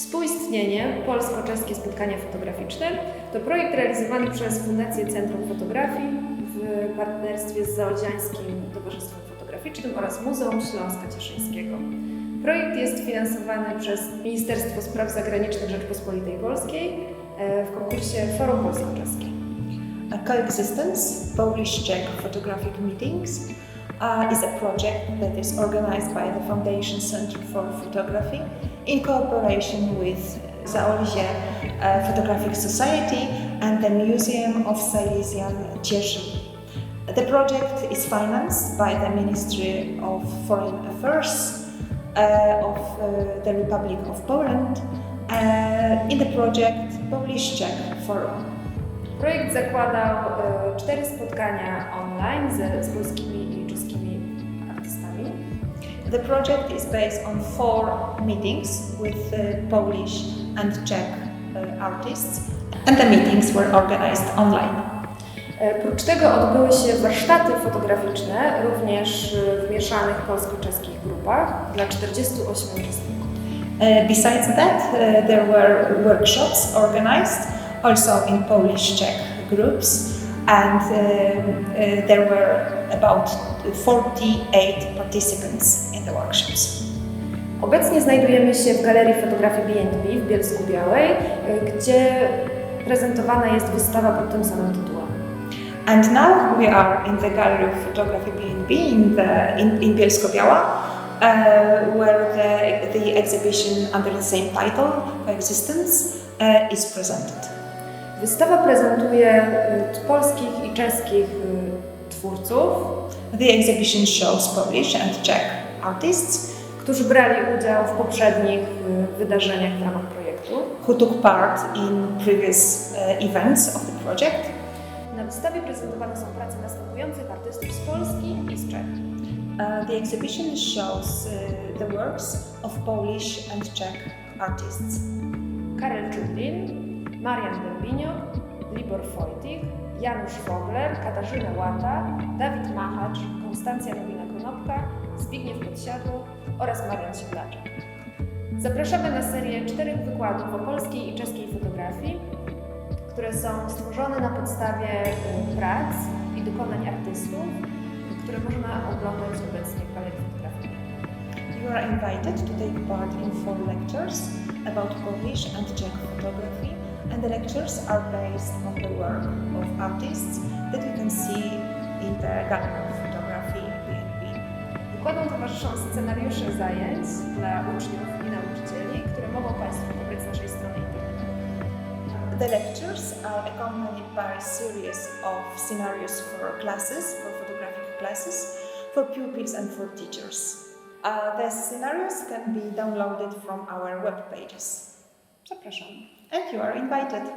Współistnienie Polsko-Czeskie Spotkania Fotograficzne to projekt realizowany przez Fundację Centrum Fotografii w partnerstwie z Zaolziańskim Towarzystwem Fotograficznym oraz Muzeum Śląska Cieszyńskiego. Projekt jest finansowany przez Ministerstwo Spraw Zagranicznych Rzeczpospolitej Polskiej e, w konkursie Forum Polsko-Czeskie. Coexistence Polish-Czech Photographic Meetings uh, is a project that is organized by the Foundation Center for Photography in cooperation with Zaolzie uh, Photographic Society and the Museum of Silesian Cieszyn. The project is financed by the Ministry of Foreign Affairs uh, of uh, the Republic of Poland uh, in the project Polish-Czech Forum. Projekt zakładał e, cztery spotkania online ze, z polskimi i czeskimi artystami. The project is based on four meetings with uh, Polish and Czech uh, artists, and the meetings were organized online. E, Prócz tego odbyły się warsztaty fotograficzne również e, w mieszanych polsko-czeskich grupach dla 48 uczestników. Uh, besides that, uh, there were workshops organized also in Polish Czech groups, and um, uh, there were about 48 participants in the workshops. Obecnie znajdujemy się w Galerii Fotografii B&B w Bielsku Białej, e, gdzie prezentowana jest wystawa pod tym samym tytułem. And now we are in the Gallery of Photography B&B in, the, in, in Bielsko-Biała, uh, where the, the exhibition under the same title, Coexistence, uh, is presented. Wystawa prezentuje e, polskich i czeskich e, twórców, The exhibition shows Polish and Czech artists którzy brali udział w poprzednich e, wydarzeniach w ramach projektu. who took part in previous uh, events of the project. Na wystawie prezentowane są prace następujących artystów z Polski i z Czech. Uh, the exhibition shows uh, the works of Polish and Czech artists. Karel Czudlin, Marian Dębinio, Libor Wojtik, Janusz Wogler, Katarzyna Łata, Dawid Machacz, Konstancja Nowina-Konopka, Zbigniew Podsiadło oraz Marian Siedlaczek. Zapraszamy na serię czterech wykładów o polskiej i czeskiej fotografii, które są stworzone na podstawie y, prac i dokonań artystów, które można oglądać obecnie w Galerii Fotografii. You are invited to take part in four lectures about Polish and Czech photography, and the lectures are based on the work of artists that you can see in the Gallery of Photography BNB. Wykładom towarzyszą scenariusze zajęć dla uczniów i nauczycieli, które mogą Państwo pobrać z naszej strony internetowej. The lectures are accompanied by a series of scenarios for classes, for photographic classes, for pupils and for teachers. Uh, the scenarios can be downloaded from our web pages. Zapraszam. And you are invited.